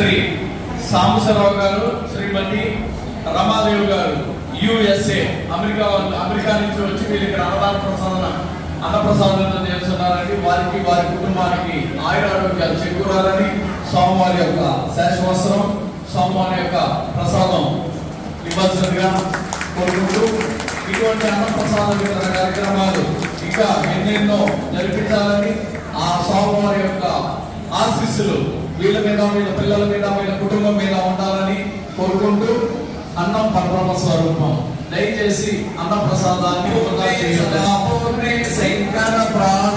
శ్రీ సాంబసరావు గారు శ్రీమతి రమాదేవి గారు USA America వాళ్ళు అమెరికా నుంచి వచ్చి వీళ్ళకి అన్నదాన ప్రసాదన అన్నప్రసాదం చేస్తున్నారని వారికి వారి కుటుంబానికి ఆయుర ఆరోగ్యాలు చేకూరాలని స్వామివారి యొక్క శాశ్వస్త్రం స్వామివారి యొక్క ప్రసాదం ఇవ్వాల్సిందిగా కోరుకుంటూ ఇటువంటి అన్నప్రసాద వితరణ కార్యక్రమాలు ఇంకా ఎన్నెన్నో జరిపించాలని ఆ స్వామివారి యొక్క ఆశీస్సులు వీళ్ళ మీద వీళ్ళ పిల్లల మీద వీళ్ళ కుటుంబం మీద ఉండాలని కోరుకుంటూ అన్నం పరబ్రహ్మ స్వరూపం. దయచేసి అన్న ప్రసాదాన్ని ప్రాణ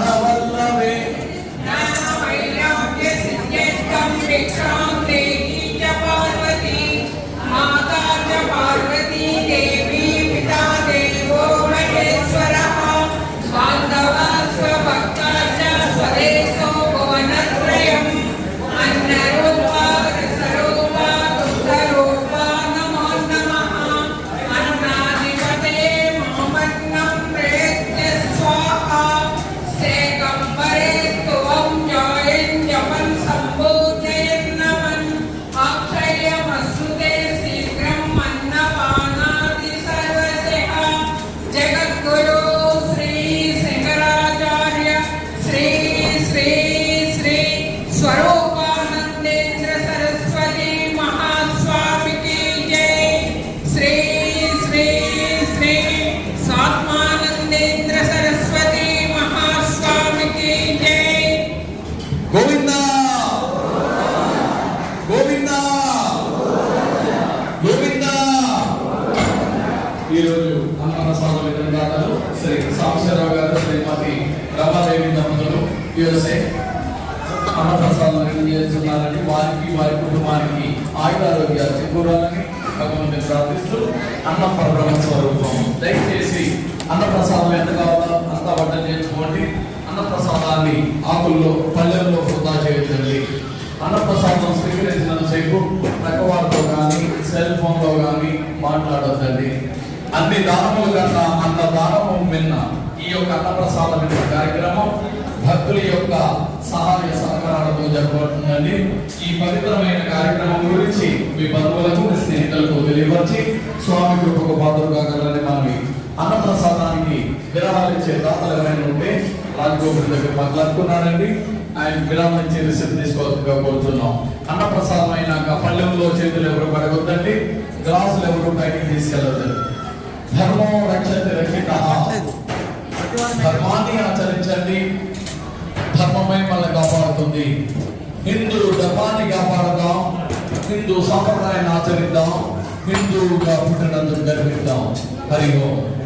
ఈరోజు అన్న ప్రసాద విధానాలు శ్రీ సాంబశివరావు గారు శ్రీమతి రమాదేవి దంపతులు యుఎస్ఏ. అన్నప్రసాదం చేస్తున్నారని వారికి వారి కుటుంబానికి ఆయురారోగ్యాలు చేకూరాలని భగవంతుని ప్రార్థిస్తూ అన్న పరబ్రహ్మ స్వరూపం దయచేసి అన్నప్రసాదం ఎంత కావాలో అంత వడ్డం చేసుకోండి అన్నప్రసాదాన్ని ఆకుల్లో పల్లెల్లో వృధా చేయొద్దండి. అన్నప్రసాదం స్వీకరించినంతసేపు ప్రక్కవారితో కానీ సెల్ ఫోన్లో కానీ మాట్లాడొద్దండి. అన్ని దానముల కన్నా అన్న దానము విన్న ఈ యొక్క అన్నప్రసాదం విన్న కార్యక్రమం భక్తుల యొక్క సహాయ సహకారాలతో జరగబడుతుందండి ఈ పవిత్రమైన కార్యక్రమం గురించి మీ బంధువులకు మీ స్నేహితులకు తెలియవచ్చి స్వామి కృపకు పాత్ర కాగలని మనవి. అన్నప్రసాదానికి విరాళాలు ఇచ్చే దాతలు ఎవరైనా ఉంటే రాజగోపురం దగ్గర మాట్లాడుకున్నారండి. ఆయన విరాళం ఇచ్చే రిసిప్ట్ తీసుకోవాల్సిందిగా కోరుతున్నాం. అన్నప్రసాదం అయినాక పల్లెంలో చేతులు ఎవరు పడగొద్దండి? గ్లాసులు ఎవరు పైకి తీసుకెళ్ళొద్దండి? ధర్మం రక్షతి రక్షిత. ధర్మాన్ని ఆచరించండి. ధర్మమే మనల్ని కాపాడుతుంది. హిందూ ధర్మాన్ని కాపాడదాం. హిందూ సంప్రదాయాన్ని ఆచరిద్దాం. హిందువుగా పుట్టినందుకు గర్విద్దాం. హరి ఓం.